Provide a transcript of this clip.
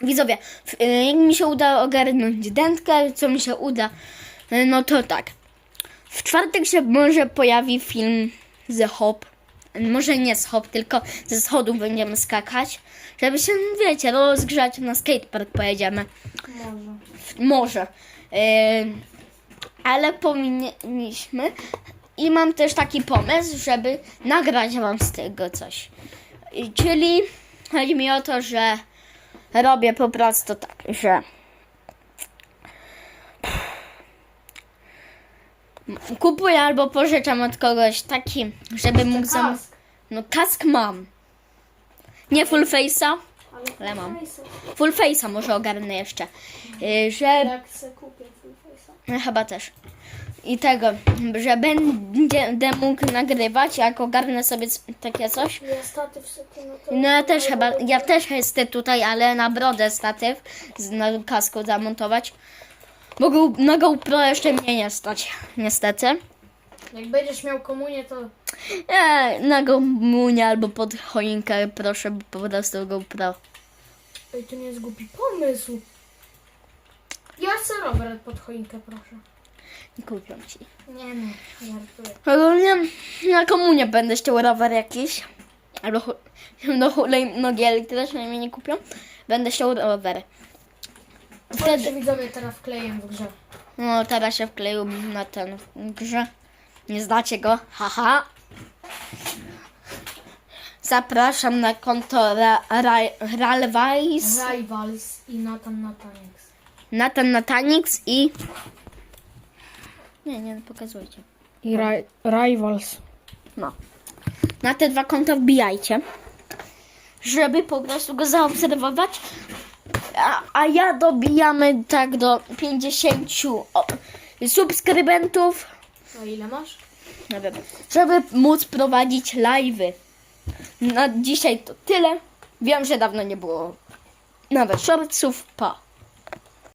Widzowie, y, jak mi się uda ogarnąć dętkę, co mi się uda, y, no to tak. W czwartek się może pojawi film z Hop. Może nie z Hop, tylko ze schodów będziemy skakać. Żeby się, wiecie, rozgrzać na skatepark pojedziemy. Może. Może. Yy, ale powinniśmy. I mam też taki pomysł, żeby nagrać wam z tego coś. I, czyli chodzi mi o to, że robię po prostu tak, że kupuję albo pożyczam od kogoś taki, żeby mógł. Kask. No kask mam. Nie full face'a, Ale, mam. full face'a może ogarnę jeszcze. Yy, że Jak se kupię full face'a. No, Chyba też. I tego, że będę mógł nagrywać, jak ogarnę sobie takie coś. Ja statyw sobie na to. No ja też chyba, ja też chcę tutaj, ale na brodę statyw na kasku zamontować. Bo go, na GoPro jeszcze mnie nie stać, niestety. Jak będziesz miał komunię, to Nie, na GoMunie albo pod choinkę proszę po prostu GoPro. Ej, to nie jest głupi pomysł. Ja chcę rower pod choinkę, proszę. Kupią ci. Nie no, nie żartuję. Ogólnie na komunie będę chciał rower jakiś. Albo hu- no hulajnogi elektryczne mi nie kupią. Będę chciał rower. Wtedy Wtedy, się widzowie teraz wkleję w grze. no teraz się wkleił na ten w grze. Nie znacie go? Haha. Zapraszam na konto Ra- Ra- Rivals i Nathan Natanix. Nathan Natanix i... Nie, nie pokazujcie. I Rivals. No. Na te dwa konta wbijajcie, żeby po prostu go zaobserwować. A, a ja dobijamy tak do 50 o, subskrybentów, A ile masz? nie wiem, żeby móc prowadzić live'y. Na dzisiaj to tyle. Wiem, że dawno nie było nawet shortsów. Pa.